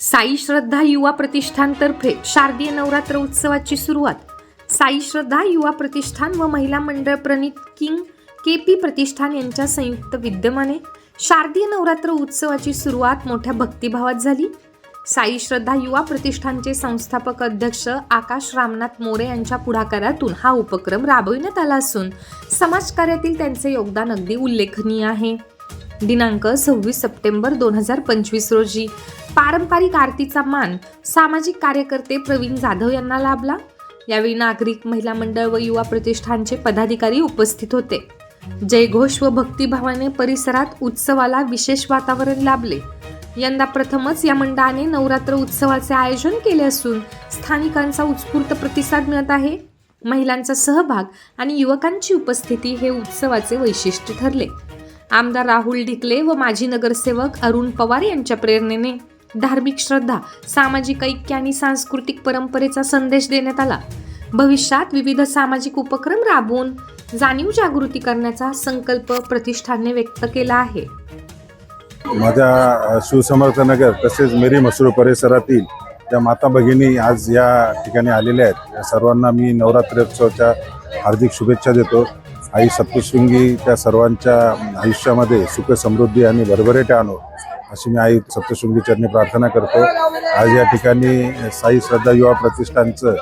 साई श्रद्धा युवा प्रतिष्ठानतर्फे शारदीय नवरात्र उत्सवाची सुरुवात. साई श्रद्धा युवा प्रतिष्ठान व महिला मंडळ प्रणित किंग के पी प्रतिष्ठान यांच्या संयुक्त विद्यमाने शारदीय नवरात्र उत्सवाची सुरुवात मोठ्या भक्तिभावात झाली. साई श्रद्धा युवा प्रतिष्ठानचे संस्थापक अध्यक्ष आकाश रामनाथ मोरे यांच्या पुढाकारातून हा उपक्रम राबविण्यात आला असून समाजकार्यातील त्यांचे योगदान अगदी उल्लेखनीय आहे. दिनांक सव्वीस सप्टेंबर दोन हजार पंचवीस रोजी. पारंपरिक आरतीचा मान सामाजिक कार्यकर्ते प्रवीण जाधव यांना लाभला. यावेळी नागरिक महिला मंडळ व युवा प्रतिष्ठानचे पदाधिकारी उपस्थित होते. जयघोष व भक्तिभावाने परिसरात उत्सवाला विशेष वातावरण लाभले. यंदा प्रथमच या मंडळाने नवरात्र उत्सवाचे आयोजन केले असून स्थानिकांचा उत्स्फूर्त प्रतिसाद मिळत आहे. महिलांचा सहभाग आणि युवकांची उपस्थिती हे उत्सवाचे वैशिष्ट्य ठरले. आमदार राहुल ढिकले व माजी नगरसेवक अरुण पवार यांच्या प्रेरणेने धार्मिक श्रद्धा सामाजिक ऐक्य आणि सांस्कृतिक परंपरेचा संदेश देण्यात आला. भविष्यात विविध सामाजिक उपक्रम राबवून जाणीव जागृती करण्याचा संकल्प प्रतिष्ठानने व्यक्त केला आहे. माझ्या अ, नगर तसेच मेरी मसूर परिसरातील त्या माता भगिनी आज या ठिकाणी आलेल्या आहेत. या सर्वांना मी नवरात्रोत्सवाच्या हार्दिक शुभेच्छा देतो. आई सप्तशृंगी त्या सर्वांच्या आयुष्यामध्ये सुख समृद्धी आणि भरभरेट आणो अशी मी आई सप्तशृंगी चरणी प्रार्थना करतो. आज या ठिकाणी साई श्रद्धा युवा प्रतिष्ठानचं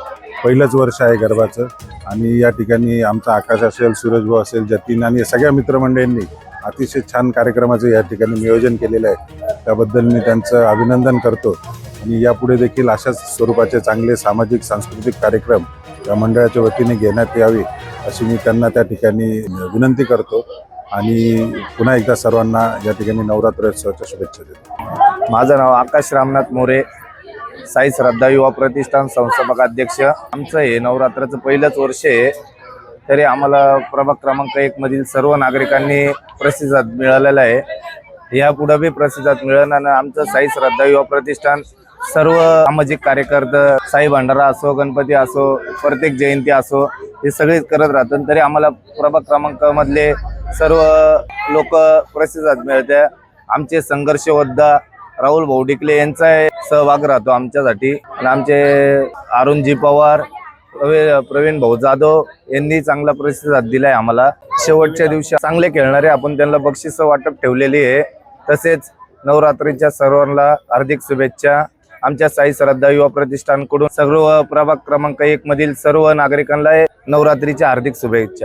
पहिलंच वर्ष आहे गर्भाचं आणि या ठिकाणी आमचा आकाश असेल सूरजभाऊ असेल जतीन आणि सगळ्या मित्रमंडळींनी अतिशय छान कार्यक्रमाचं या ठिकाणी नियोजन केलेलं आहे. त्याबद्दल मी त्यांचं अभिनंदन करतो आणि यापुढे देखील अशाच स्वरूपाचे चांगले सामाजिक सांस्कृतिक कार्यक्रम या मंडळाच्या वतीने घेण्यात यावे. अशी मी त्यांना त्या ठिकाणी विनंती करतो आणि पुन्हा एकदा सर्वांना या ठिकाणी नवरात्रोत्सवाच्या शुभेच्छा देतो. माझं नाव आकाश रामनाथ मोरे साई श्रद्धा युवा प्रतिष्ठान संस्थापक अध्यक्ष. आमचं हे नवरात्राचं पहिलंच वर्ष आहे. तरी आम्हाला प्रभाग क्रमांक एक मधील सर्व नागरिकांनी प्रतिसाद मिळालेला आहे. यापुढे बी प्रतिसाद मिळणार आमचं साई श्रद्धा युवा प्रतिष्ठान सर्व सामाजिक कार्यकर्ते साई भंडारा असो गणपती असो प्रत्येक जयंती असो हे सगळे करत राहतात. तरी आम्हाला प्रभाग क्रमांक मधले सर्व लोक प्रतिसाद मिळते. आमचे संघर्ष योद्धा राहुल भाऊ डिकले यांचा सहभाग राहतो आमच्यासाठी. आणि आमचे अरुणजी पवार प्रवीण भाऊ जाधव यांनी चांगला प्रतिसाद दिलाय आम्हाला. शेवटच्या दिवशी चांगले खेळणारे आपण त्यांना बक्षीस वाटप ठेवलेली आहे. तसेच नवरात्रीच्या सर्वांना हार्दिक शुभेच्छा. आमच्या साई श्रद्धा युवा प्रतिष्ठानकडून सर्व प्रभाग क्रमांक एक मधील सर्व नागरिकांना नवरात्रीच्या हार्दिक शुभेच्छा.